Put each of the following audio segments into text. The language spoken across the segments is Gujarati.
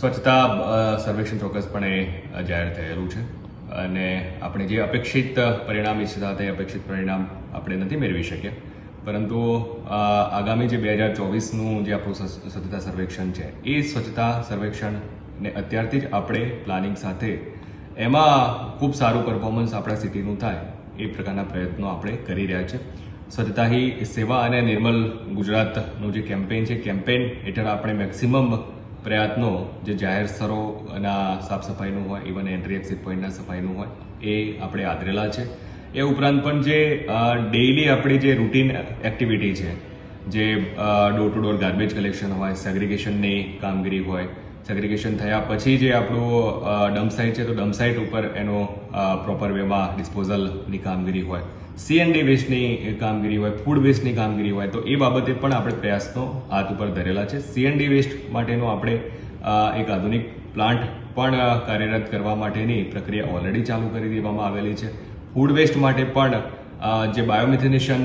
સ્વચ્છતા સર્વેક્ષણ ચોક્કસપણે જાહેર થયેલું છે. અને આપણે જે અપેક્ષિત પરિણામ ઈચ્છતા હતા એ અપેક્ષિત પરિણામ આપણે નથી મેળવી શક્યા. પરંતુ આગામી જે બે હજાર ચોવીસનું જે આપણું સ્વ- સ્વચ્છતા સર્વેક્ષણ છે, એ સ્વચ્છતા સર્વેક્ષણને અત્યારથી જ આપણે પ્લાનિંગ સાથે એમાં ખૂબ સારું પરફોર્મન્સ આપણા સિટીનું થાય એ પ્રકારના પ્રયત્નો આપણે કરી રહ્યા છે. સ્વચ્છતા હી સેવા અને નિર્મલ ગુજરાતનું જે કેમ્પેન છે કેમ્પેન હેઠળ આપણે મેક્સિમમ પ્રયત્નો જે જાહેર સ્થળોના સાફ સફાઈનું હોય ઇવન એન્ટ્રી એક્ઝિટ પોઈન્ટના સફાઈનું હોય, એ આપણે આદરેલા છે. એ ઉપરાંત પણ જે ડેઇલી આપણી જે રૂટીન એક્ટિવિટી છે, જે door to door garbage collection હોય સેગ્રિગેશનની કામગીરી હોય સેગ્રિગેશન થયા પછી જે આપણું ડમ્પ સાઇટ છે, તો ડમ્પ સાઇટ ઉપર એનો પ્રોપર વેમાં ડિસ્પોઝલની કામગીરી હોય. સીએનડી વેસ્ટની કામગીરી હોય ફૂડ વેસ્ટની કામગીરી હોય, તો એ બાબતે પણ આપણે પ્રયાસનો હાથ ઉપર ધરેલા છે. સીએનડી વેસ્ટ માટેનો આપણે એક આધુનિક પ્લાન્ટ પણ કાર્યરત કરવા માટેની પ્રક્રિયા ઓલરેડી ચાલુ કરી દેવામાં આવેલી છે. ફૂડ વેસ્ટ માટે પણ જે બાયોમિથેનેશન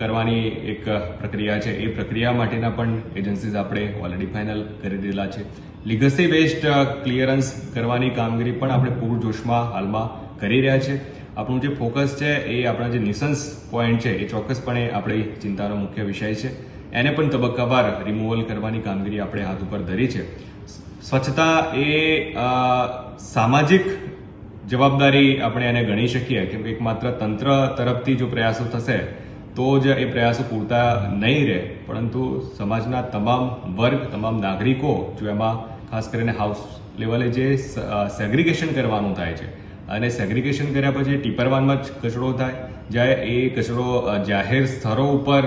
કરવાની એક પ્રક્રિયા છે. એ પ્રક્રિયા માટેના પણ એજન્સીઝ આપણે ઓલરેડી ફાઇનલ કરી દીધેલા છે. લીગસી વેસ્ટ ક્લિયરન્સ કરવાની કામગીરી પણ આપણે પૂરજોશમાં હાલમાં કરી રહ્યા છે. આપણું જે ફોકસ છે એ આપણા જે નિસન્સ પોઈન્ટ છે એ ચોક્કસપણે આપણી ચિંતાનો મુખ્ય વિષય છે. એને પણ તબક્કાવાર રિમૂવલ કરવાની કામગીરી આપણે હાથ ઉપર ધરી છે. સ્વચ્છતા એ સામાજિક જવાબદારી આપણે એને ગણી શકીએ. કેમ કે એક માત્ર તંત્ર તરફથી જો પ્રયાસો થશે તો જ એ પ્રયાસો પૂરતા નહીં રહે. પરંતુ સમાજના તમામ વર્ગ, તમામ નાગરિકો, જો એમાં ખાસ કરીને હાઉસ લેવલે જે સેગ્રિગેશન કરવાનું થાય છે, અને સેગ્રિગેશન કર્યા પછી ટીપરવાનમાં જ કચરો થાય, જ્યારે એ કચરો જાહેર સ્થળો ઉપર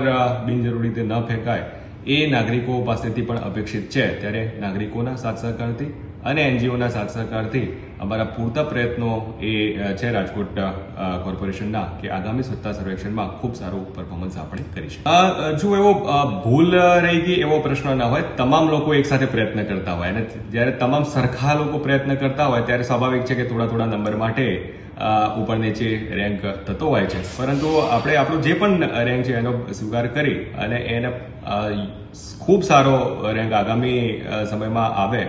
બિનજરૂરી રીતે ન ફેંકાય, એ નાગરિકો પાસેથી પણ અપેક્ષિત છે. ત્યારે નાગરિકોના સાથ સહકારથી અને એનજીઓના સાથ સહકારથી અમારા પૂરતા પ્રયત્નો એ છે રાજકોટ કોર્પોરેશનના કે આગામી સત્તા સર્વેક્ષણમાં ખૂબ સારું પરફોર્મન્સ આપણે કરીશું જો એવો ભૂલ રહી ગઈ એવો પ્રશ્ન ના હોય, તમામ લોકો એકસાથે પ્રયત્ન કરતા હોય. અને જ્યારે તમામ સરખા લોકો પ્રયત્ન કરતા હોય, ત્યારે સ્વાભાવિક છે કે થોડા થોડા નંબર માટે ઉપર નીચે રેન્ક થતો હોય છે. પરંતુ આપણે આપણું જે પણ રેન્ક છે એનો સ્વીકાર કરી અને એને ખૂબ સારો રેન્ક આગામી સમયમાં આવે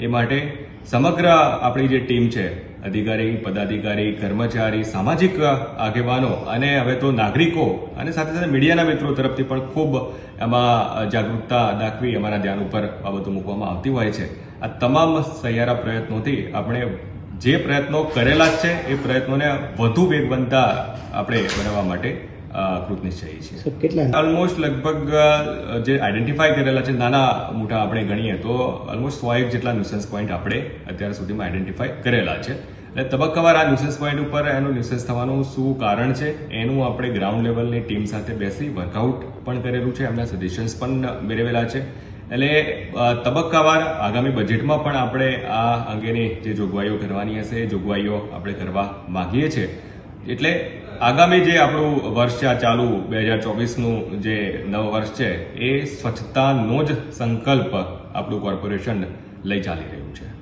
એ માટે સમગ્ર આપણી જે ટીમ છે, અધિકારી, પદાધિકારી, કર્મચારી, સામાજિક આગેવાનો અને હવે તો નાગરિકો અને સાથે સાથે મીડિયાના મિત્રો તરફથી પણ ખૂબ એમાં જાગૃતતા દાખવી, અમારા ધ્યાન ઉપર બાબતો મૂકવામાં આવતી હોય છે. આ તમામ સહિયારા પ્રયત્નોથી આપણે જે પ્રયત્નો કરેલા જ છે, એ પ્રયત્નોને વધુ વેગવંતા આપણે બનાવવા માટે કૃતનિશ્ચયી છીએ. સર કેટલા? ઓલમોસ્ટ લગભગ જે આઈડેન્ટિફાઈ કરેલા છે નાના મોટા આપણે ગણીએ તો ઓલમોસ્ટ સો એક જેટલા ન્યુસન્સ પોઈન્ટ આપણે અત્યાર સુધીમાં આઈડેન્ટિફાઈ કરેલા છે. એટલે તબક્કાવાર આ ન્યુસન્સ પોઈન્ટ ઉપર એનું ન્યુસન્સ થવાનું શું કારણ છે એનું આપણે ગ્રાઉન્ડ લેવલની ટીમ સાથે બેસી વર્કઆઉટ પણ કરેલું છે એમના સજેશન્સ પણ મેળવેલા છે. એટલે તબક્કાવાર આગામી બજેટમાં પણ આપણે આ અંગેની જે જોગવાઈઓ કરવાની હશે એ જોગવાઈઓ આપણે કરવા માગીએ છીએ. એટલે આગામી જે આપણું વર્ષ છે, આ ચાલુ બે હજાર ચોવીસનું જે નવ વર્ષ છે, એ સ્વચ્છતાનો જ સંકલ્પ આપણું કોર્પોરેશન લઈ ચાલી રહ્યું છે.